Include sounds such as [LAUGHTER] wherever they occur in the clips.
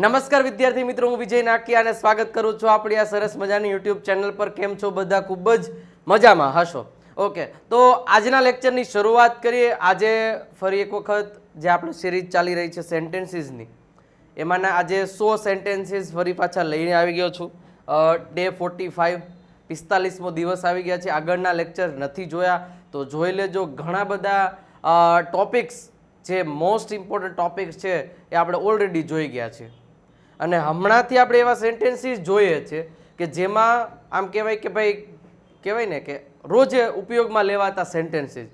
નમસ્કાર વિદ્યાર્થી મિત્રો, હું વિજય નાકિયા અને સ્વાગત કરું છું આપણી આ સરસ મજાની યુટ્યુબ ચેનલ પર. કેમ છો બધા? ખૂબ જ મજામાં. હશો? ઓકે. તો આજના લેક્ચરની શરૂઆત કરીએ. આજે ફરી એક વખત જે આપણે સિરીઝ ચાલી રહી છે સેન્ટેન્સીસની, એમાંના આજે સો સેન્ટેન્સીસ ફરી પાછા લઈને આવી ગયો છું. ડે ફોર્ટી ફાઇવ પિસ્તાલીસમો દિવસ આવી ગયા છે. આગળના લેક્ચર નથી જોયા. તો જોઈ લેજો, ઘણા બધા ટોપિક્સ, જે મોસ્ટ ઇમ્પોર્ટન્ટ ટોપિક્સ છે, એ આપણે ઓલરેડી જોઈ ગયા છે અને હમણાંથી આપણે એવા સેન્ટેન્સીસ જોઈએ છે કે જેમાં આમ કહેવાય કે ભાઈ, કહેવાય ને કે રોજે ઉપયોગમાં લેવાતા સેન્ટેન્સીસ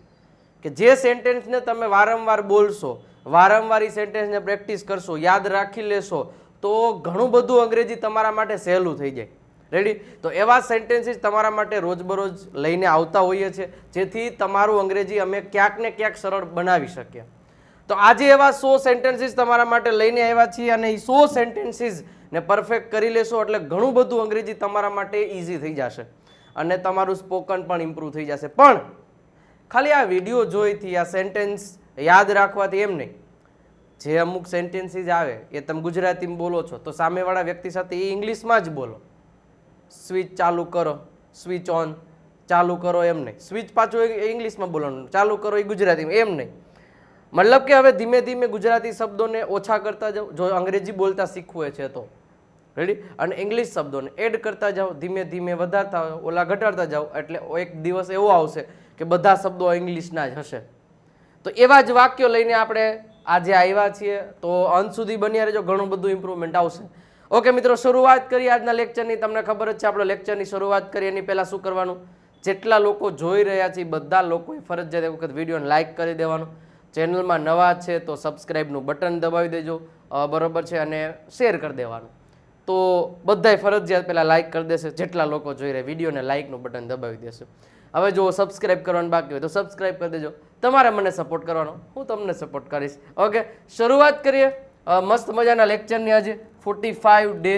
કે જે સેન્ટેન્સને તમે વારંવાર બોલશો, વારંવાર એ સેન્ટેન્સને પ્રેક્ટિસ કરશો, યાદ રાખી લેશો, તો ઘણું બધું અંગ્રેજી તમારા માટે સહેલું થઈ જાય. રેડી તો એવા સેન્ટેન્સીસ તમારા માટે રોજબરોજ લઈને આવતા હોઈએ છીએ જેથી તમારું અંગ્રેજી અમે ક્યાંક ને ક્યાંક સરળ બનાવી શકીએ. તો આજે એવા સો સેન્ટેન્સીસ તમારા માટે લઈને આવ્યા છીએ અને એ સો સેન્ટેન્સીસ ને પરફેક્ટ કરી લેશો એટલે ઘણું બધું અંગ્રેજી તમારા માટે ઇઝી થઈ જશે અને તમારું સ્પોકન પણ ઇમ્પ્રૂવ થઈ જશે. પણ ખાલી આ વીડિયો જોઈથી, આ સેન્ટેન્સ યાદ રાખવાથી એમ નહીં. જે અમુક સેન્ટેન્સીસ આવે, એ તમે ગુજરાતીમાં બોલો છો, તો સામેવાળા વ્યક્તિ સાથે એ ઇંગ્લિશમાં જ બોલો. સ્વિચ ચાલુ કરો સ્વિચ ઓન ચાલુ કરો એમ નહીં. સ્વિચ પાછું ઇંગ્લિશમાં બોલવાનું, ચાલુ કરો એ ગુજરાતીમાં, એમ નહીં. મતલબ કે હવે ધીમે ધીમે ગુજરાતી શબ્દોને ઓછા કરતા જાઓ, જો અંગ્રેજી બોલતા શીખવું છે તો. રેડી અને ઇંગ્લિશ શબ્દોને એડ કરતા જાઓ, ધીમે ધીમે વધારતા ઓલા ઘટાડતા જાઓ, એટલે એક દિવસ એવો આવશે કે બધા શબ્દો ઇંગ્લિશના જ હશે. તો એવા જ વાક્યો લઈને આપણે આજે આવ્યા છીએ. તો અંત સુધી બન્યા રહેજો, ઘણું બધું ઇમ્પ્રુવમેન્ટ આવશે. ઓકે મિત્રો, શરૂઆત કરીએ આજના લેક્ચરની તમને ખબર જ છે, આપણે લેક્ચરની શરૂઆત કરીએ, એની પહેલાં શું કરવાનું? જેટલા લોકો જોઈ રહ્યા છે બધા લોકોએ ફરજિયાત એક વખત વિડીયોને લાઇક કરી દેવાનું. ચેનલમાં નવા છે તો સબસ્ક્રાઈબનું બટન દબાવી દેજો બરાબર છે, અને શેર કરી દેવાનું. તો બધાય ફરજિયાત પહેલાં લાઇક કરી દેશે, જેટલા લોકો જોઈ રહ્યા વિડીયોને લાઇકનું બટન દબાવી દેશે. હવે જો સબસ્ક્રાઇબ કરવાનું બાકી હોય તો સબસ્ક્રાઇબ કરી દેજો. તમારે મને સપોર્ટ કરવાનો, હું તમને સપોર્ટ કરીશ. ઓકે શરૂઆત કરીએ મસ્ત મજાના લેક્ચરની આજે ફોર્ટી ફાઇવ ડે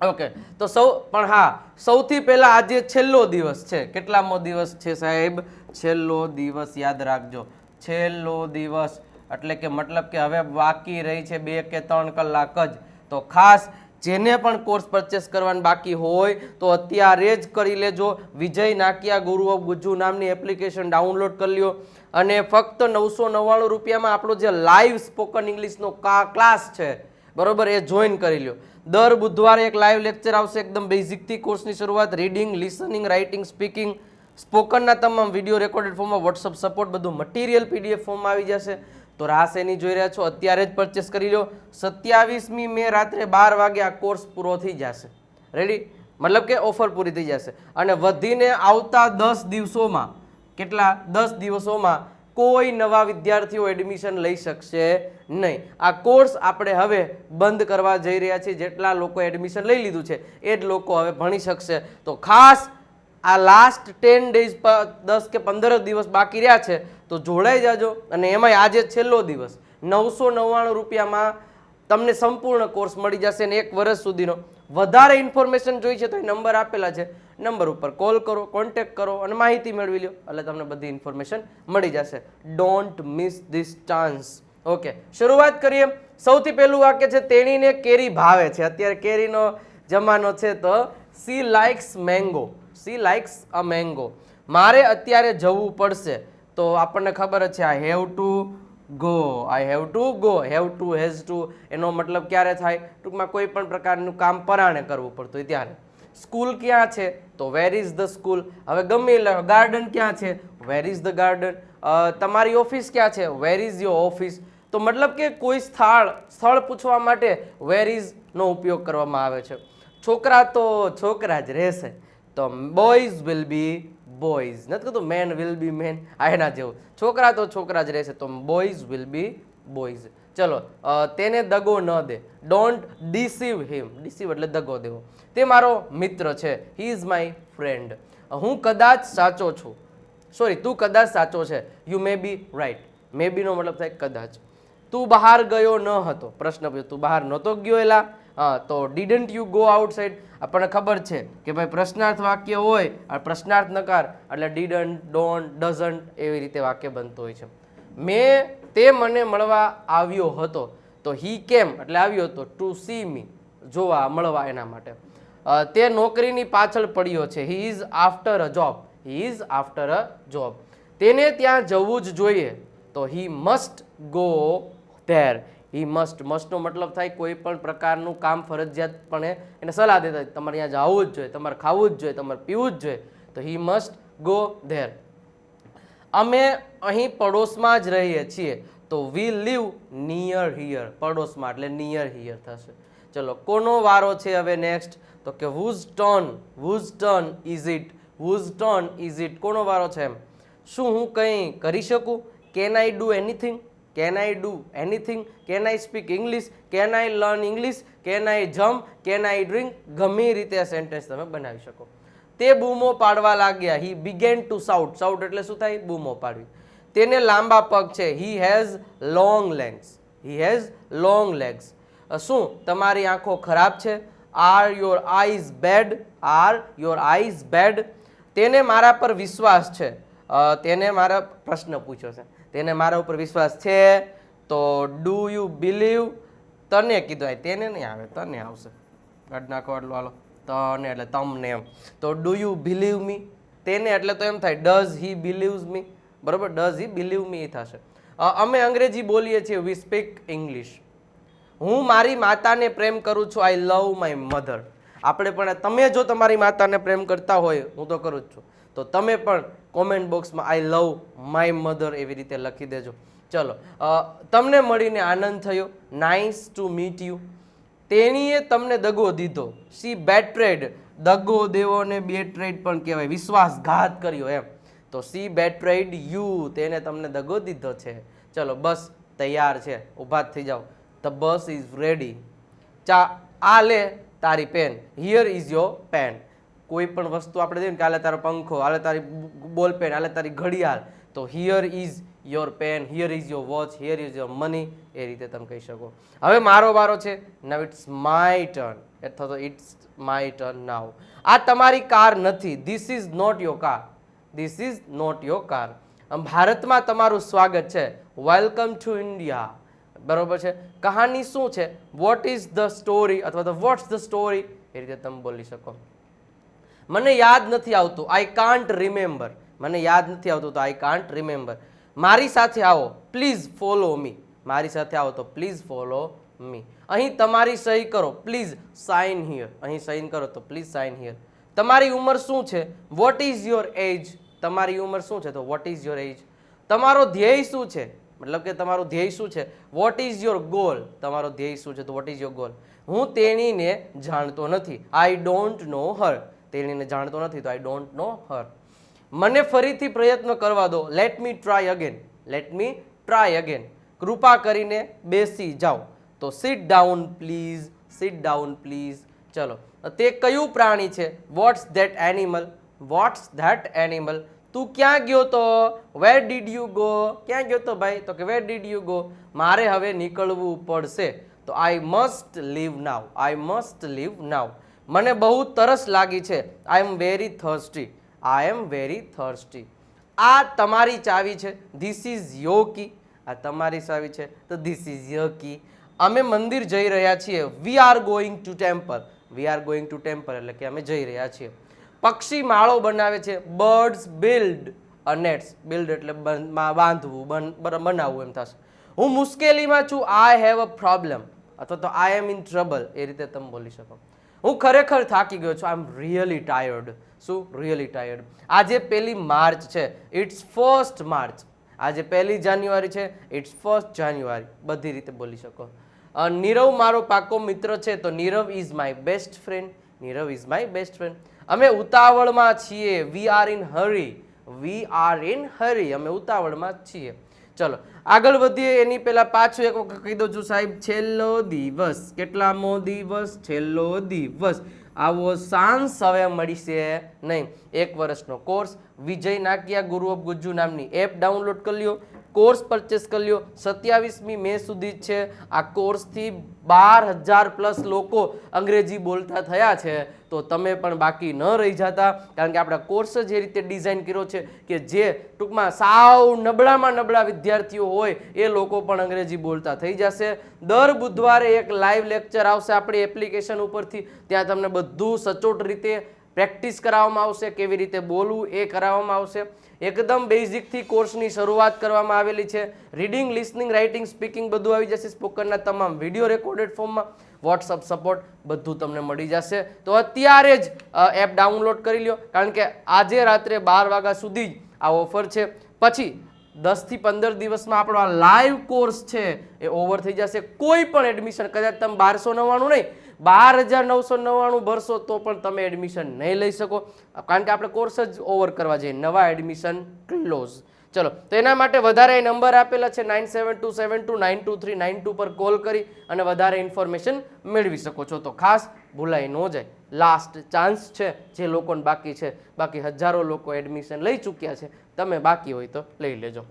ઓકે તો સૌ, પણ હા, સૌથી પહેલાં આજે છેલ્લો દિવસ છે. કેટલામો દિવસ છે સાહેબ? છેલ્લો દિવસ યાદ રાખજો. છેલ્લો દિવસ. એટલે કે મતલબ કે હવે બાકી રહી છે બે કે ત્રણ કલાક જ. તો ખાસ જેને પણ કોર્સ પરચેસ કરવાનું બાકી હોય, તો અત્યારે જ કરી લેજો. વિજય નાકિયા ગુરુ ઓફ ગુજ્જુ નામની એપ્લિકેશન ડાઉનલોડ કરી લ્યો. અને ફક્ત નવસો નવ્વાણું રૂપિયામાં આપણો જે લાઈવ સ્પોકન ઇંગ્લિશનો ક્લાસ છે, બરોબર, એ જોઈન કરી લ્યો. દર બુધવારે એક લાઈવ લેક્ચર આવશે, એકદમ બેઝિકથી કોર્સની શરૂઆત રીડિંગ લિસનિંગ રાઇટિંગ સ્પીકિંગ સ્પોકનના તમામ વીડિયો રેકોર્ડેડ ફોર્મમાં વોટ્સઅપ સપોર્ટ બધું મટીરિયલ પીડીએફ ફોર્મમાં આવી જશે. તો રાસ એની જોઈ રહ્યા છો, અત્યારે જ પરચેસ કરી લો સત્યાવીસમી મે રાત્રે બાર વાગે આ કોર્સ પૂરો થઈ જશે. રેડી મતલબ કે ઓફર પૂરી થઈ જશે. અને વધીને આવતા દસ દિવસોમાં, કેટલા? દસ દિવસોમાં કોઈ નવા વિદ્યાર્થીઓ એડમિશન લઈ શકશે નહીં. આ કોર્સ આપણે હવે બંધ કરવા જઈ રહ્યા છીએ. જેટલા લોકો એડમિશન લઈ લીધું છે, એ જ લોકો હવે ભણી શકશે. તો ખાસ આ લાસ્ટ ટેન ડેઝ દસ કે પંદર દિવસ બાકી રહ્યા છે, તો જોડાઈ જાજો અને એમાંય આજે છેલ્લો દિવસ. નવસો નવ્વાણું રૂપિયામાં તમને સંપૂર્ણ કોર્સ મળી જશે ને એક વર્ષ સુધીનો. વધારે ઇન્ફોર્મેશન જોઈ છે તો એ નંબર આપેલા છે. નંબર ઉપર કોલ કરો કોન્ટેક્ટ કરો અને માહિતી મેળવી લો એટલે તમને બધી ઇન્ફોર્મેશન મળી જશે. Don't miss this chance okay શરૂઆત કરીએ. સૌથી પહેલું વાક્ય છે, તેણીને કેરી ભાવે છે. અત્યારે કેરીનો જમાનો છે તો she likes mango she likes a mango મારે અત્યારે જવું પડશે. તો આપણને ખબર છે I have to go I have to go have to has to એનો મતલબ ક્યારે થાય? ટૂંકમાં કોઈ પણ પ્રકારનું કામ પરાણે કરવું પડતું હોય ત્યારે. સ્કૂલ ક્યાં છે? તો વેર ઇઝ ધ સ્કૂલ હવે ગમે ગાર્ડન ક્યાં છે? વેર ઇઝ ધ ગાર્ડન તમારી ઓફિસ ક્યાં છે? વેર ઇઝ યોર ઓફિસ તો મતલબ કે કોઈ સ્થળ સ્થળ પૂછવા માટે વેર ઇઝનો ઉપયોગ કરવામાં આવે છે. છોકરા તો છોકરા જ રહેશે. તો બોયઝ વિલ બી બોયઝ નથી કહેતું મેન વિલ બી મેન આ એના જેવું. છોકરા તો છોકરા જ રહેશે. તો બોયઝ વિલ બી બોયઝ ચલો તેને દગો ન દે. ડોન્ટ ડિસીવ હિમ ડિસીવ એટલે દગો દેવો. તે મારો મિત્ર છે. હી ઇઝ માય ફ્રેન્ડ હું કદાચ સાચો છું. સોરી તું કદાચ સાચો છે. યુ મે બી રાઈટ મે બીનો મતલબ થાય કદાચ. તું બહાર ગયો ન હતો. પ્રશ્ન પૂછ્યો. તું બહાર નહોતો ગયો એલા તો ડીડન્ટ યુ ગો આઉટસાઇડ આપણને ખબર છે કે ભાઈ પ્રશ્નાર્થ વાક્ય હોય પ્રશ્નાર્થ નકાર, એટલે ડીડન્ટ ડોન્ટ ડઝન્ટ એવી રીતે વાક્ય બનતું હોય છે. મેં તે મને મળવા આવ્યો હતો. તો હી કેમ એટલે આવ્યો હતો ટુ સી મી જોવા, મળવા એના માટે. તે નોકરીની પાછળ પડ્યો છે. He is after a job he is after a job તેને ત્યાં જવું જ જોઈએ. તો he must go there he must મસ્ટનો મતલબ થાય કોઈ પણ પ્રકારનું કામ ફરજિયાતપણે એને સલાહ દેતા તમારે ત્યાં જવું જ જોઈએ, તમારે ખાવું જ જોઈએ, તમારે પીવું જ જોઈએ. તો હી મસ્ટ ગો ધેર અમે અહીં પડોશમાં જ રહીએ છીએ. તો વી લીવ નિયર હિયર પડોશમાં, એટલે નિયર હિયર થશે. ચલો, કોનો વારો છે હવે નેક્સ્ટ તો કે whose turn whose turn is it whose turn is it કોનો વારો છે એમ? શું હું કંઈ કરી શકું? Can I do anything can I do anything can I speak English can I learn English can I jump can I drink ગમે રીતે આ સેન્ટેન્સ તમે બનાવી શકો. તે બૂમો પાડવા લાગ્યા. He began to shout shout એટલે શું થાય? બૂમો પાડવી. તેને લાંબા પગ છે. He has long legs he has long legs શું? તમારી આંખો ખરાબ છે? Are your eyes bad are your eyes bad તેને મારા પર વિશ્વાસ છે. તેને મારા પ્રશ્ન પૂછ્યો છે. તેને મારા ઉપર વિશ્વાસ છે તો ડુ યુ બિલીવ? તને કીધું આ તેને નહીં આવે, તને આવશે. કાઢ નાખો એટલું તને એટલે તમને એમ. તો ડુ યુ બિલીવ મી? તેને એટલે તો એમ થાય, ડઝ હી બિલીવ્સ મી? બરાબર? ડઝ હી બિલીવ મી થશે. અમે અંગ્રેજી બોલીએ છીએ, વી સ્પીક ઇંગ્લિશ. હું મારી માતાને પ્રેમ કરું છું, આઈ લવ માય મધર. આપણે પણ, તમે જો તમારી માતાને પ્રેમ કરતા હોય, હું તો કરું જ છું. તો તમે પણ કોમેન્ટ બોક્સમાં આઈ લવ માય મધર એવી રીતે લખી દેજો. ચલો તમને મળીને આનંદ થયો. નાઇસ ટુ મીટ યુ તેણીએ તમને દગો દીધો. સી બેટ્રેડ દગો દેવોને બેટ્રેડ પણ કહેવાય. વિશ્વાસઘાત કર્યો એમ. તો સી બેટ્રેડ યુ તેને તમને દગો દીધો છે. ચલો, બસ તૈયાર છે. ઊભા થઈ જાઓ. ધ બસ ઇઝ રેડી ચા, આ લે તારી pen here is your pen કોઈ પણ વસ્તુ આપણે દઈએ કે હાલે તારો પંખો હાલે તારી બોલ પેન હાલે તારી ઘડિયાળ. તો here is your pen here is your watch here is your money એ રીતે તમે કહી શકો. હવે મારો વારો છે નવ ઇટ્સ માય ટર્ન અથવા તો ઇટ્સ માય ટર્ન નાવ આ તમારી કાર નથી. This is not your car this is not your car ભારતમાં તમારું સ્વાગત છે. વેલકમ ટુ ઇન્ડિયા બરોબર છે? કહાની શું છે? વોટ ઇઝ ધ સ્ટોરી અથવા તો વોટ્સ ધ સ્ટોરી એ રીતે તમે બોલી શકો. મને યાદ નથી આવતું. આઈ કાન્ટ રિમેમ્બર મને યાદ નથી આવતું તો આઈ કાન્ટ રિમેમ્બર મારી સાથે આવો. પ્લીઝ ફોલો મી મારી સાથે આવો તો પ્લીઝ ફોલો મી અહીં તમારી સહી કરો. પ્લીઝ સાઇન હિયર અહીં સાઇન કરો તો પ્લીઝ સાઇન હિયર તમારી ઉંમર શું છે? વોટ ઇઝ યોર એજ તમારી ઉંમર શું છે? તો વોટ ઇઝ યોર એજ તમારો ધ્યેય શું છે? મતલબ કે તમારું ધ્યેય શું છે? વોટ ઇઝ યોર ગોલ તમારો ધ્યેય શું છે? તો વોટ ઇઝ યોર ગોલ હું તેણીને જાણતો નથી. આઈ ડોન્ટ નો હર તેણીને જાણતો નથી, તો આઈ ડોન્ટ નો હર મને ફરીથી પ્રયત્ન કરવા દો. Let me try again let me try again કૃપા કરીને બેસી જાઓ. તો sit down please sit down please ચલો. તે કયું પ્રાણી છે? What's that animal what's that animal તું ક્યાં ગયો તો? વેર ડીડ યુ ગો ક્યાં ગયો તો ભાઈ? તો કે વેર ડીડ યુ ગો મારે હવે નીકળવું પડશે. તો I must leave now I must leave now મને બહુ તરસ લાગી છે. I am very thirsty I am very thirsty આ તમારી ચાવી છે. ધીસ ઇઝ યો કી આ તમારી ચાવી છે. તો ધીસ ઇઝ ય કી અમે મંદિર જઈ રહ્યા છીએ. We are going to temple we are going to temple એટલે કે અમે જઈ રહ્યા છીએ. પક્ષી માળો બનાવે છે. Birds build nests nests build એટલે બાંધવું, બન- બનાવવું એમ થશે. હું મુશ્કેલીમાં છું. આઈ હેવ અ પ્રોબ્લેમ અથવા તો આઈ એમ ઇન ટ્રબલ એ રીતે તમે બોલી શકો. હું ખરેખર થાકી ગયો છું. આઈ એમ રિયલી ટાયર્ડ શું? રિયલી ટાયર્ડ આજે પહેલી માર્ચ છે. It's first March. આજે પહેલી જાન્યુઆરી છે. It's first January. બધી રીતે બોલી શકો. નીરવ મારો પાકો મિત્ર છે, તો Nirav is my best friend Nirav is my best friend અમે ઉતાવળમાં છીએ. We are in hurry we are in hurry અમે ઉતાવળમાં છીએ. ચલો, આગળ વધીએ, એની પહેલા પાછું એક વખત કહી દઉં છું સાહેબ, છેલ્લો દિવસ, કેટલામો દિવસ, છેલ્લો દિવસ, આવો સાંસ હવે મળીશે નહીં. એક વર્ષનો કોર્સ વિજય નાકિયા ગુરુ ઓફ ગુજ્જુ નામની એપ ડાઉનલોડ કરી લ્યો. કોર્સ પરચેસ કરી લ્યો સત્યાવીસમી મે સુધી છે. આ કોર્સથી બાર હજાર પ્લસ લોકો અંગ્રેજી બોલતા થયા છે. તો તમે પણ બાકી ન રહી જતા. કારણ કે આપણા કોર્સ જ રીતે ડિઝાઇન કર્યો છે કે જે ટૂંકમાં સાવ નબળામાં નબળા વિદ્યાર્થીઓ હોય, એ લોકો પણ અંગ્રેજી બોલતા થઈ જશે. દર બુધવારે એક લાઈવ લેક્ચર આવશે આપણી એપ્લિકેશન ઉપરથી. ત્યાં તમને બધું સચોટ રીતે પ્રેક્ટિસ કરાવવામાં આવશે, કેવી રીતે બોલવું એ કરાવવામાં આવશે. એકદમ બેઝિકથી કોર્સની શરૂઆત કરવામાં આવેલી છે. રીડિંગ, લિસનિંગ, રાઇટિંગ, સ્પીકિંગ બધું આવી જશે સ્પોકનના તમામ વીડિયો રેકોર્ડેડ ફોર્મમાં. વોટ્સઅપ સપોર્ટ બધું તમને મળી જશે. તો અત્યારે જ એપ ડાઉનલોડ કરી લો કારણ કે આજે રાત્રે બાર વાગ્યા સુધી જ આ ઓફર છે. પછી દસથી પંદર દિવસમાં આપણો આ લાઈવ કોર્સ છે એ ઓવર થઈ જશે. કોઈ પણ એડમિશન, કદાચ તમે બારસો નવ્વાણું નહીં બાર હજાર નવસો નવ્વાણું ભરશો તો પણ તમે એડમિશન નહીં લઈ શકો. કારણ કે આપણે કોર્સ જ ઓવર કરવા જઈએ. નવા એડમિશન ક્લોઝ ચલો, તો એના માટે વધારે નંબર આપેલા છે nine seven two seven two nine two three nine two પર કોલ કરી અને વધારે ઇન્ફોર્મેશન મેળવી શકો છો. તો ખાસ ભૂલાઈ ન જાય. લાસ્ટ ચાન્સ છે જે લોકોને બાકી છે. બાકી હજારો લોકો એડમિશન લઈ ચૂક્યા છે. તમે બાકી હોય તો લઈ લેજો.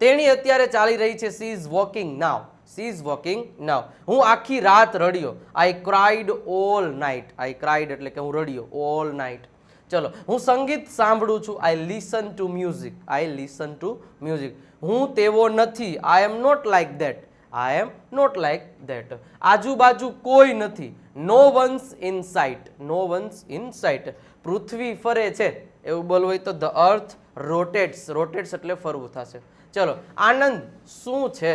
તેણી અત્યારે ચાલી રહી છે. She is walking now she is walking now હું આખી રાત રડ્યો. I cried all night I cried એટલે કે હું રડ્યો ઓલ નાઇટ ચલો, હું સંગીત સાંભળું છું. I listen to music I listen to music હું તેવો નથી. I am not like that I am not like that આજુબાજુ કોઈ નથી. No one's in sight no one's in sight પૃથ્વી ફરે છે. એવું બોલવું હોય તો ધ અર્થ રોટેટ્સ રોટેટ્સ એટલે ફરવું થશે. ચલો, આનંદ શું છે?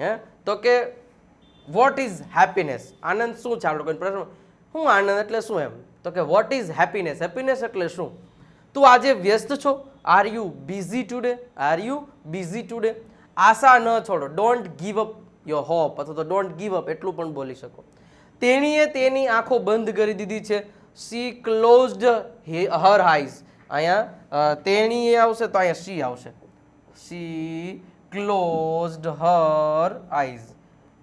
હે? તો કે વોટ ઇઝ હેપીનેસ આનંદ શું છે આપણે કોઈ પ્રશ્ન? હું આનંદ એટલે શું એમ? તો કે વોટ ઇઝ હેપીનેસ હેપીનેસ એટલે શું? તું આજે વ્યસ્ત છો? Are you busy today are you busy today આશા ન છોડો. Don't give up your hope અથવા તો ડોન્ટ ગીવ અપ એટલું પણ બોલી શકો. તેણીએ તેની આંખો બંધ કરી દીધી છે. સી ક્લોઝડ હર હાઈઝ અહીંયા તેણીએ આવશે તો અહીંયા સી આવશે. સી ક્લોઝડ હર આઈઝ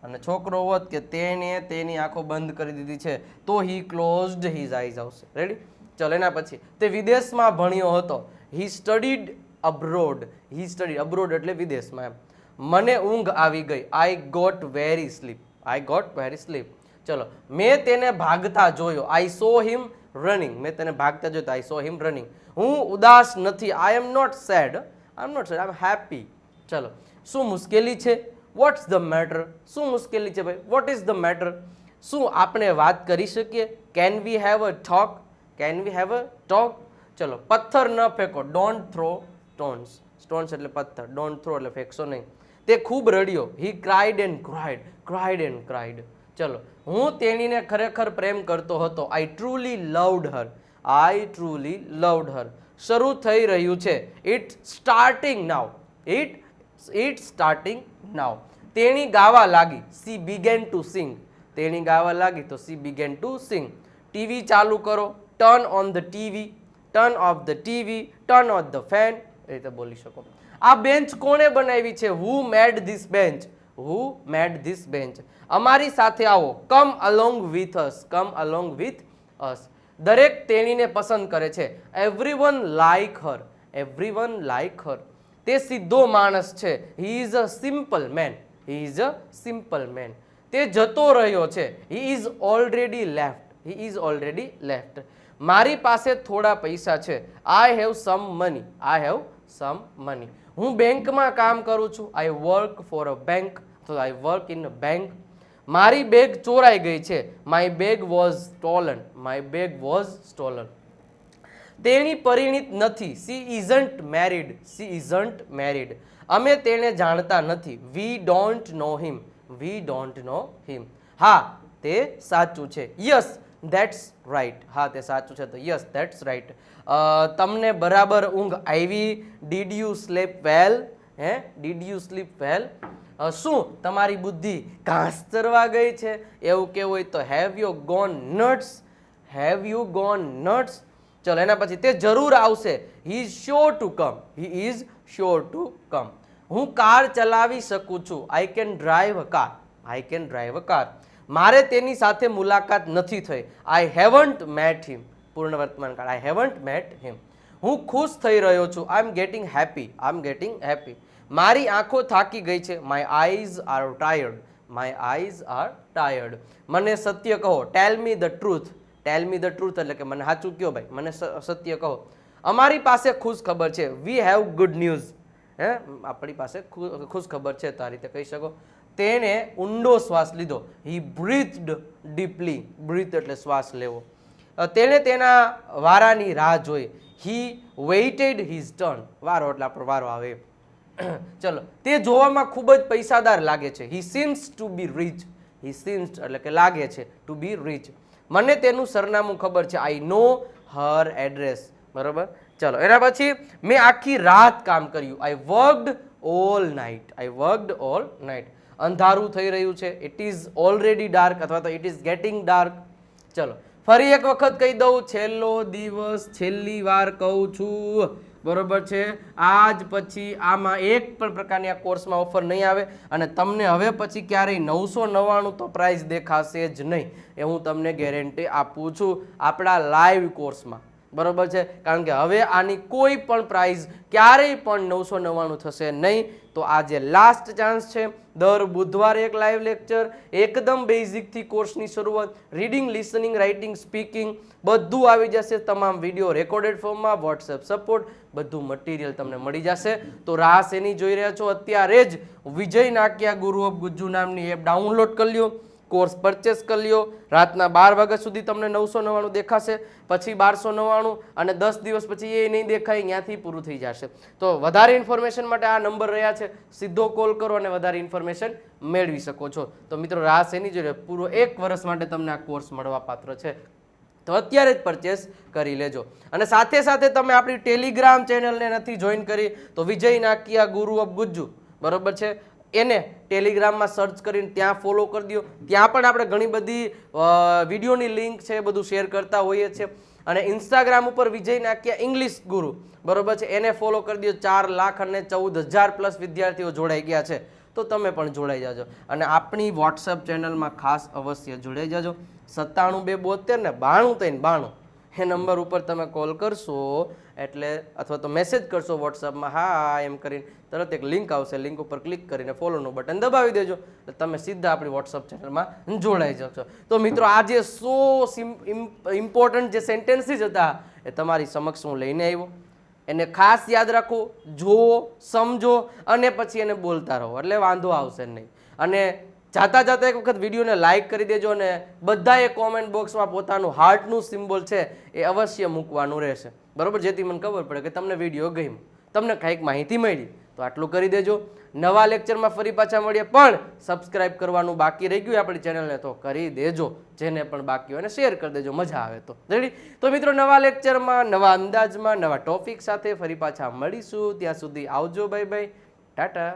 અને છોકરો હોત કે તેણે તેની આંખો બંધ કરી દીધી છે, તો હી ક્લોઝડ હિઝ આઈઝ આવશે. રેડી ચલો, એના પછી. તે વિદેશમાં ભણ્યો હતો. He studied abroad he study abroad એટલે વિદેશમાં એમ. મને ઊંઘ આવી ગઈ. I got very sleep I got very sleep ચલો, મેં તેને ભાગતા જોયો. આઈ સો હિમ રનિંગ મેં તેને ભાગતા જોયો આઈ સો હિમ રનિંગ હું ઉદાસ નથી. I am not sad I am not sad I am happy ચલો, શું મુશ્કેલી છે? વોટ્સ ધ મેટર શું મુશ્કેલી છે ભાઈ? વોટ ઇઝ ધ મેટર શું આપણે વાત કરી શકીએ? Can we have a talk can we have a talk ચલો, પથ્થર ન ફેંકો. ડોન્ટ થ્રો સ્ટોન્સ સ્ટોન્સ એટલે પથ્થર. ડોન્ટ થ્રો એટલે ફેંકશો નહીં. તે ખૂબ રડ્યો. He cried and cried cried and cried ચલો, હું તેણીને ખરેખર પ્રેમ કરતો હતો. I truly loved her I truly loved her શરૂ થઈ રહ્યું છે. It starting now it it starting now તેણી ગાવા લાગી. સી બિગેન ટુ સિંગ તેણી ગાવા લાગી તો she began to sing TV ચાલુ કરો. Turn on the TV turn off the TV turn off the fan એ રીતે બોલી શકો. આ બેન્ચ કોણે બનાવી છે? Who made this bench who made this bench અમારી સાથે આવો. Come along with us come along with us દરેક તેણીને પસંદ કરે છે. Everyone like her everyone like her તે સીધો માણસ છે. He is a simple man he is a simple man તે જતો રહ્યો છે. He is already left he is already left મારી પાસે થોડા પૈસા છે. I have some money I have some money હું બેંકમાં કામ કરું છું. I work for a bank તો I work in a bank મારી બેગ ચોરાઈ ગઈ છે. My bag was stolen my bag was stolen તેણી પરિણિત નથી. She isn't married she isn't married અમે તેને જાણતા નથી. We don't know him we don't know હિમ હા, તે સાચું છે. યસ ધેટ્સ રાઈટ હા, તે સાચું છે તો યસ ધેટ્સ રાઈટ તમને બરાબર ઊંઘ આવી? ડીડ યુ સ્લીપ વેલ હે? ડીડ યુ સ્લીપ વેલ શું તમારી બુદ્ધિ ઘાસ ચરવા ગઈ છે? એવું કેવું હોય તો have you gone nuts have you gone nuts ચલો, એના પછી તે જરૂર આવશે. He is sure to come he is sure to come હું કાર ચલાવી શકું છું. I can drive a car I can drive a car મારે તેની સાથે મુલાકાત નથી થઈ. આઈ હેવન્ટ મેટ હિમ પૂર્ણ વર્તમાન કાળ. આઈ હેવન્ટ મેટ હિમ હું ખુશ થઈ રહ્યો છું. I am getting happy I am getting happy મારી આંખો થાકી ગઈ છે. My eyes are tired my eyes are tired મને સત્ય કહો. Tell me the truth tell me the truth એટલે કે મને સાચું કયો ભાઈ? મને સત્ય કહો. અમારી પાસે ખુશ ખબર છે. વી હેવ ગુડ ન્યૂઝ હે? આપણી પાસે ખુશ ખબર છે, તો આ રીતે કહી શકો. તેણે ઊંડો શ્વાસ લીધો. હી બ્રીથડ ડીપલી બ્રીથ એટલે શ્વાસ લેવો. તેણે તેના વારાની રાહ જોઈ. હી વેઇટેડ હિઝ ટર્ન વારો એટલે આપણો વારો આવે. [CLEARS THROAT] ચલો. તે જોવામાં ખૂબ જ પૈસાદાર લાગે છે. He seems to be rich he seems એટલે કે લાગે છે. ટુ બી રીચ મને તેનું સરનામું ખબર છે. આઈ નો હર એડ્રેસ બરાબર? ચલો, એના પછી મેં આખી રાત કામ કર્યું. I worked all night I worked all night અંધારું થઈ રહ્યું છે. ઇટ ઇઝ ઓલરેડી ડાર્ક અથવા તો ઇટ ઇઝ ગેટિંગ ડાર્ક ચલો, ફરી એક વખત કહી દઉં. છેલ્લો દિવસ છેલ્લી વાર કહું છું. બરોબર છે? આજ પછી આમાં એક પણ પ્રકારની આ કોર્સમાં ઓફર નહીં આવે અને તમને હવે પછી ક્યારેય નવસો નવ્વાણું તો પ્રાઇસ દેખાશે જ નહીં એ હું તમને ગેરંટી આપું છું આપણા લાઈવ કોર્સમાં બરોબર છે? કારણ કે હવે આની કોઈ પણ પ્રાઇઝ ક્યારેય પણ નવસો નવ્વાણું થશે નહીં. તો આ જે લાસ્ટ ચાન્સ છે, દર બુધવારે એક લાઈવ લેક્ચર એકદમ બેઝિકથી કોર્સની શરૂઆત રીડિંગ લિસનિંગ રાઇટિંગ સ્પીકિંગ બધું આવી જશે તમામ વીડિયો રેકોર્ડેડ ફોર્મમાં વોટ્સએપ સપોર્ટ બધું મટીરિયલ તમને મળી જશે. તો રાહ એની જોઈ રહ્યા છો? અત્યારે જ વિજય નાક્યા ગુરુ ઓફ ગુજ્જુ નામની એપ ડાઉનલોડ કરી લ્યો. કોર્સ પરચેસ કરી લ્યો. રાતના બાર વાગ્યા સુધી તમને નવસો નવ્વાણું દેખાશે, પછી બારસો નવ્વાણું અને દસ દિવસ પછી એ નહીં દેખાય ત્યાંથી પૂરું થઈ જશે. તો વધારે ઇન્ફોર્મેશન માટે આ નંબર રહ્યા છે, સીધો કોલ કરો અને વધારે ઇન્ફોર્મેશન મેળવી શકો છો. તો મિત્રો રાહ એની જોઈએ પૂરો એક વર્ષ માટે તમને આ કોર્સ મળવા પાત્ર છે. તો અત્યારે જ પરચેસ કરી લેજો. અને સાથે સાથે તમે આપણી ટેલિગ્રામ ચેનલને નથી જોઈન કરી, તો વિજય નાકિયા ગુરુ ઓફ ગુજ્જુ. બરોબર છે? એને ટેલિગ્રામમાં સર્ચ કરીને ત્યાં ફોલો કરી દો. ત્યાં પણ આપણે ઘણી બધી વિડીયોની લિંક છે બધું શેર કરતા હોઈએ છીએ. અને ઇન્સ્ટાગ્રામ ઉપર વિજય નાખ્યા ઇંગ્લિશ ગુરુ. બરોબર છે? એને ફોલો કરી દો. ચાર લાખ અને ચૌદ હજાર પ્લસ વિદ્યાર્થીઓ જોડાઈ ગયા છે. તો તમે પણ જોડાઈ જાજો. અને આપણી વોટ્સઅપ ચેનલમાં ખાસ અવશ્ય જોડાઈ જાજો. સત્તાણું બે બોતેર ને બાણું ત્રણ બાણું. એ નંબર ઉપર તમે કોલ કરશો, એટલે અથવા તો મેસેજ કરશો વોટ્સઅપમાં હા, એમ કરીને. તરત એક લિંક આવશે લિંક ઉપર ક્લિક કરીને ફોલોનું બટન દબાવી દેજો. એટલે તમે સીધા આપણી વોટ્સઅપ ચેનલમાં જોડાઈ જશો તો મિત્રો, આ જે સો ઇમ્પોર્ટન્ટ જે સેન્ટેન્સીસ હતા, એ તમારી સમક્ષ હું લઈને આવ્યો. એને ખાસ યાદ રાખો, જુઓ, સમજો, અને પછી એને બોલતા રહો. એટલે વાંધો આવશે નહીં. અને જાતા જાતા એક વખત વિડીયોને લાઈક કરી દેજો અને બધાએ કોમેન્ટ બોક્સમાં પોતાનું હાર્ટનું સિમ્બોલ છે એ અવશ્ય મૂકવાનું રહેશે. બરાબર? જેથી મને ખબર પડે કે તમને વીડિયો ગમ્યો. તમને કંઈક માહિતી મળી, તો આટલું કરી દેજો. નવા લેક્ચરમાં ફરી પાછા મળીએ, પણ સબસ્ક્રાઇબ કરવાનું બાકી રહી ગયું આપણી ચેનલને તો કરી દેજો. જેને પણ બાકી હોય શેર કરી દેજો, મજા આવે તો. રેડી તો મિત્રો, નવા લેક્ચરમાં નવા અંદાજમાં, નવા ટોપિક સાથે ફરી પાછા મળીશું. ત્યાં સુધી આવજો બાય બાય ટાટા.